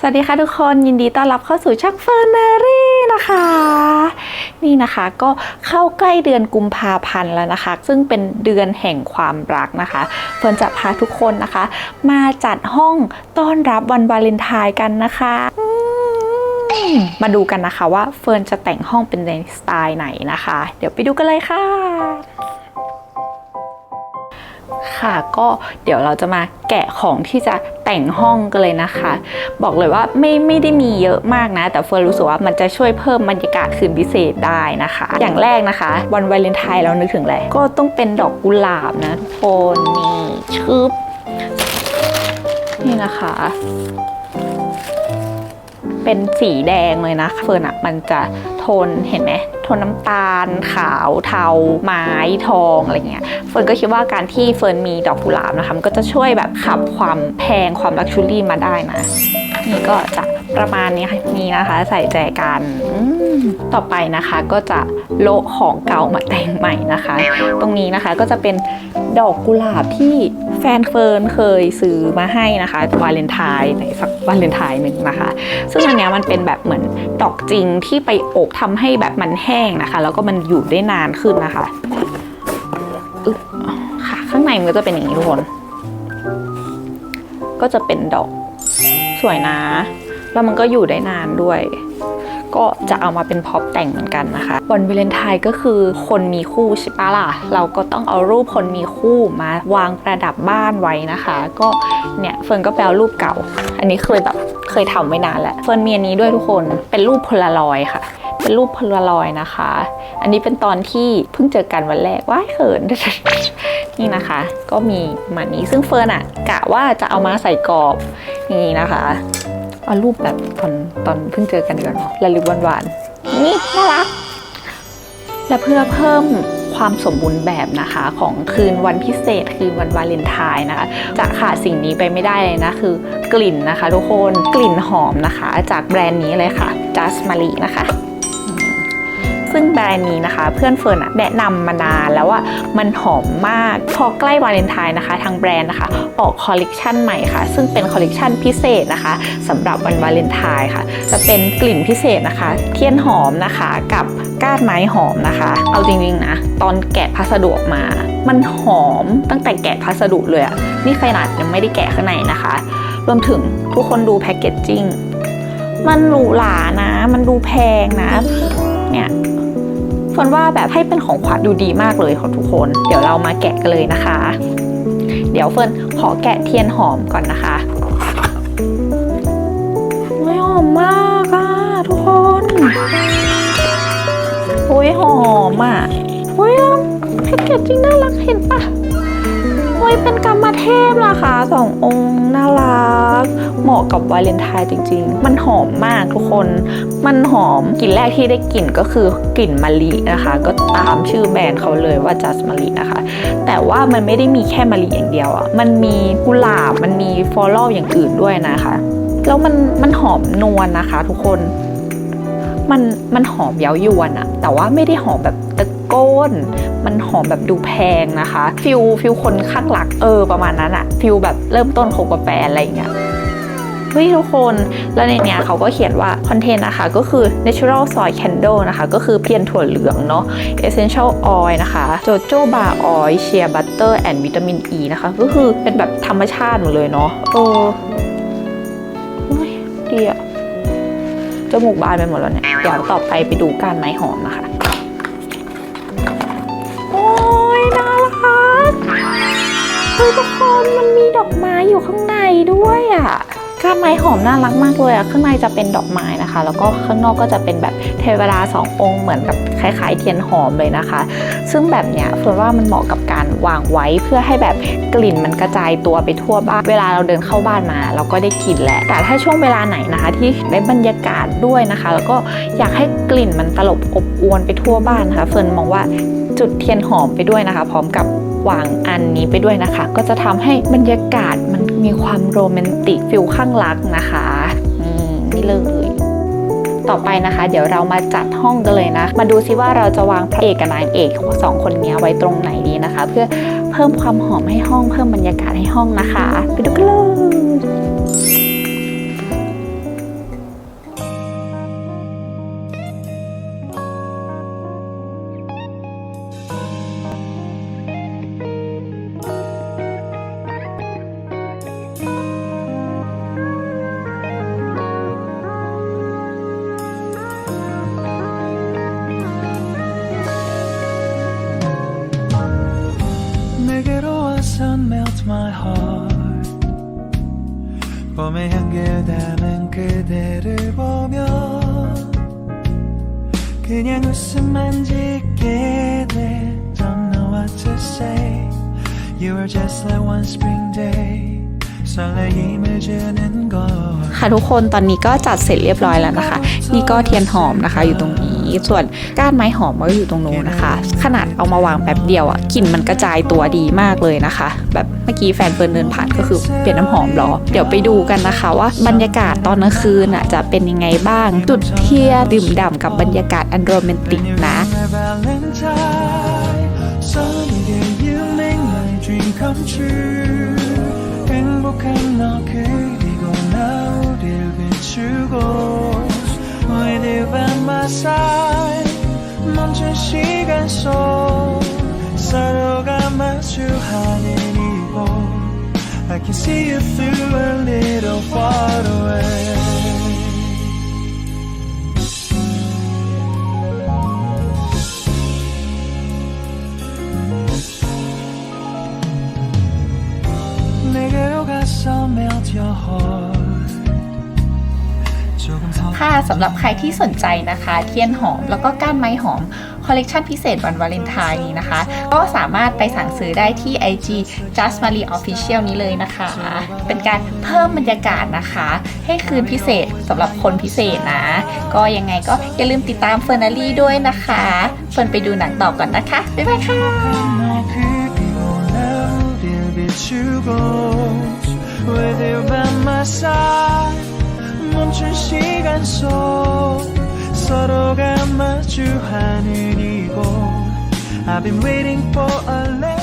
สวัสดีค่ะทุกคนยินดีต้อนรับเข้าสู่ช่องเฟอร์นารีนะคะ นี่นะคะก็เข้าใกล้เดือนกุมภาพันธ์แล้วนะคะ ซึ่งเป็นเดือนแห่งความรักนะคะเฟิร์นจะพาทุกคนนะคะ มาจัดห้องต้อนรับวันวาเลนไทน์กันนะคะมมาดูกันนะคะว่าเฟิร์นจะแต่งห้องเป็นในสไตล์ไหนนะคะ เดี๋ยวไปดูกันเลยค่ะ ค่ะ ก็เดี๋ยวเราจะมาแกะของที่จะแต่งห้องกันเลยนะคะ บอกเลยว่าไม่ไม่ได้มีเยอะมากนะ แต่เฟิร์นรู้สึกว่ามันจะช่วยเพิ่มบรรยากาศคืนพิเศษได้นะคะ อย่างแรกนะคะ วันวาเลนไทน์เรานึกถึงอะไรก็ต้องเป็นดอกกุหลาบนะทุกคนนี่ชึบนี่นะคะ เป็นสีแดงเลยนะเฟิร์นอะมันจะโทนเห็นไหม ทนน้ำตาล ขาวเทา ไม้ทองอะไรเงี้ยเฟิร์นก็คิดว่าการที่เฟิร์นมีดอกกุหลาบนะคะมันก็จะช่วยแบบขับความแพงความลักชูรี่มาได้นะนี่ก็จะประมาณนี้ค่ะนี่นะคะ ใส่แจกันต่อไปนะคะก็จะโละของเก่ามาแต่งใหม่นะคะ ตรงนี้นะคะก็จะเป็นดอกกุหลาบที่ แฟนเฟิร์นเคยซื้อมาให้นะคะวาเลนไทน์ในสักวาเลนไทน์หนึ่งนะคะ ซึ่งอันเนี้ยมันเป็นแบบเหมือนดอกจริงที่ไปอบทำให้แบบมันแห้งนะคะ แล้วก็มันอยู่ได้นานขึ้นนะคะค่ะ ข้างในมันก็จะเป็นอย่างนี้ทุกคน ก็จะเป็นดอกสวยนะ แล้วมันก็อยู่ได้นานด้วย ก็จะเอามาเป็นพ็อปแต่งเหมือนกันนะคะ วันวาเลนไทน์ก็คือคนมีคู่ใช่ปะล่ะ เราก็ต้องเอารูปคนมีคู่มาวางประดับบ้านไว้นะคะ ก็เนี่ยเฟิร์นก็แปลรูปเก่า อันนี้เคยแบบเคยทำไว้นานแล้ว เฟิร์นมีอันนี้ด้วยทุกคน เป็นรูปพลรอยค่ะเป็นรูปพลรอยนะคะ อันนี้เป็นตอนที่เพิ่งเจอกันวันแรกว้ายเขิน นี่นะคะ ก็มีประมาณนี้ ซึ่งเฟิร์นอะกะว่าจะเอามาใส่กรอบนี่นะคะ เอารูปแบบตอนตอนเพิ่งเจอกันดีกว่าเนาะระลึกหวานๆนี่น่ารัก และเพื่อเพิ่มความสมบูรณ์แบบนะคะของคืนวันพิเศษคืนวันวาเลนไทน์นะคะ จะขาดสิ่งนี้ไปไม่ได้เลยนะคือกลิ่นนะคะ ทุกคนกลิ่นหอมนะคะ จากแบรนด์นี้เลยค่ะ Just m a r i นะคะ ซึ่งแบรนด์นี้นะคะ เพื่อนเฟิร์นอะแนะนำมานานแล้วว่ามันหอมมาก พอใกล้วาเลนไทน์นะคะ ทางแบรนด์นะคะ ออกคอลเลกชันใหม่ค่ะ ซึ่งเป็นคอลเลกชันพิเศษนะคะสำหรับวันวาเลนไทน์ค่ะ จะเป็นกลิ่นพิเศษนะคะ เทียนหอมนะคะกับก้านไม้หอมนะคะ เอาจริงๆนะ ตอนแกะพัสดุออกมา มันหอมตั้งแต่แกะพัสดุเลยอะนี่ขนาดยังไม่ได้แกะข้างในนะคะ รวมถึงทุกคนดูแพคเกจจิ้งมันหรูหรานะ มันดูแพงนะ เนี่ยเฟินว่าแบบให้เป็นของขวัญดูดีมากเลยของทุกคน เดี๋ยวเรามาแกะกันเลยนะคะ เดี๋ยวเฟิร์นขอแกะเทียนหอมก่อนนะคะไม่หอมมากอะทุกคนโอ้ยหอมอะโอ้ยแพ็กเกจจริงน่ารักเห็นปะ ยเป็นกรรมเทพนะคะสององค์น่ารัก เหมาะกับวาเลนไทน์จริง ๆ มันหอมมากทุกคน มันหอมกลิ่นแรกที่ได้กลิ่นก็คือกลิ่นมะลินะคะ ก็ตามชื่อแบรนด์เขาเลยว่า just มะลินะคะ แต่ว่ามันไม่ได้มีแค่มะลิอย่างเดียวอะ่ะมันมีกุหลาบมันมีฟลอรัลอย่างอื่นด้วยนะคะแล้วมันมันหอมนวลนะคะ ทุกคน มันมันหอมเย้ายวนอะแต่ว่าไม่ได้หอมแบบตะ โกนมันหอมแบบดูแพงนะคะฟิลฟิลคนข้างหลักเออประมาณนั้นอะฟิลแบบเริ่มต้นคบกับแฟนอะไรอย่างเงี้ยเฮ้ยทุกคน แล้วในเนี้ยเขาก็เขียนว่าคอนเทนต์นะคะ ก็คือ natural soy candle นะคะ ก็คือเพียนถั่วเหลืองเนาะ essential oil นะคะ jojoba oil shea butter and vitamin E นะคะ ก็คือเป็นแบบธรรมชาติหมดเลยเนาะเออโอ้ยดีอะจมูกบานไปหมดแล้วเนี่ย เดี๋ยวต่อไปไปดูการไม้หอมนะคะ เฮ้ยทุกคนมันมีดอกไม้อยู่ข้างในด้วยอะ่ะกาไม้หอมน่ารักมากเลยอะ่ะข้างในจะเป็นดอกไม้นะคะ แล้วก็ข้างนอกก็จะเป็นแบบเทวดาสององค์เหมือนกับคล้ายๆเทียนหอมเลยนะคะ ซึ่งแบบเนี้ยเฟิร์นว่ามันเหมาะกับการวางไว้เพื่อให้แบบกลิ่นมันกระจายตัวไปทั่วบ้าน เวลาเราเดินเข้าบ้านมา เราก็ได้กลิ่นแหละ แต่ถ้าช่วงเวลาไหนนะคะ ที่ได้บรรยากาศด้วยนะคะ แล้วก็อยากให้กลิ่นมันตลบอบอวนไปทั่วบ้านนะคะ เฟิร์นมองว่า จุดเทียนหอมไปด้วยนะคะ พร้อมกับวางอันนี้ไปด้วยนะคะ ก็จะทำให้บรรยากาศมันมีความโรแมนติกฟิลข้างรักนะคะอืมนี่เลยต่อไปนะคะ เดี๋ยวเรามาจัดห้องกันเลยนะ มาดูซิว่าเราจะวางพระเอกกับนางเอกของสองคนนี้ไว้ตรงไหนดีนะคะ เพื่อเพิ่มความหอมให้ห้องเพิ่มบรรยากาศให้ห้องนะคะ ไปดูกันเลย my heart 봄에 향기담은 그대를 보며 그냥 웃음만 짓게 돼 Don't know what to say You were just like one spring day ค่ะทุกคนตอนนี้ก็จัดเสร็จเรียบร้อยแล้วนะคะ นี่ก็เทียนหอมนะคะอยู่ตรงนี้ส่วนก้านไม้หอมก็อยู่ตรงนู้นนะคะ ขนาดเอามาวางแป๊บเดียวอ่ะกลิ่นมันกระจายตัวดีมากเลยนะคะ แบบเมื่อกี้แฟนเฟิร์นเดินผ่านก็คือเปลี่ยนน้ำหอมเหรอ เดี๋ยวไปดูกันนะคะว่าบรรยากาศตอนกลางคืนอ่ะจะเป็นยังไงบ้าง จุดเทียนดื่มด่ำกับบรรยากาศอันโรแมนติกนะ Sunny day you make my dream come true 행복한 너 그리고 나 우릴 비추고 With you side 멈춘 시간 속 서로가 마주 하는 이곳 I can see you through a little far away 내게로 가서 melt your heart 조 ผ้าสำหรับใครที่สนใจนะคะ เทียนหอมแล้วก็ก้านไม้หอมคอลเลกชันพิเศษวันวาเลนไทน์นี้นะคะ ก็สามารถไปสั่งซื้อได้ที่ IG Just Marie Official นี้เลยนะคะ เป็นการเพิ่มบรรยากาศนะคะ ให้คืนพิเศษสำหรับคนพิเศษนะ ก็ยังไงก็อย่าลืมติดตามเฟอร์นารีด้วยนะคะเฟิร์นไปดูหนังต่อก่อนนะคะ บ๊ายบายค่ะ with you by my side 멈춘 시간 속 서로가 마주 하는 이곳 I've been waiting for a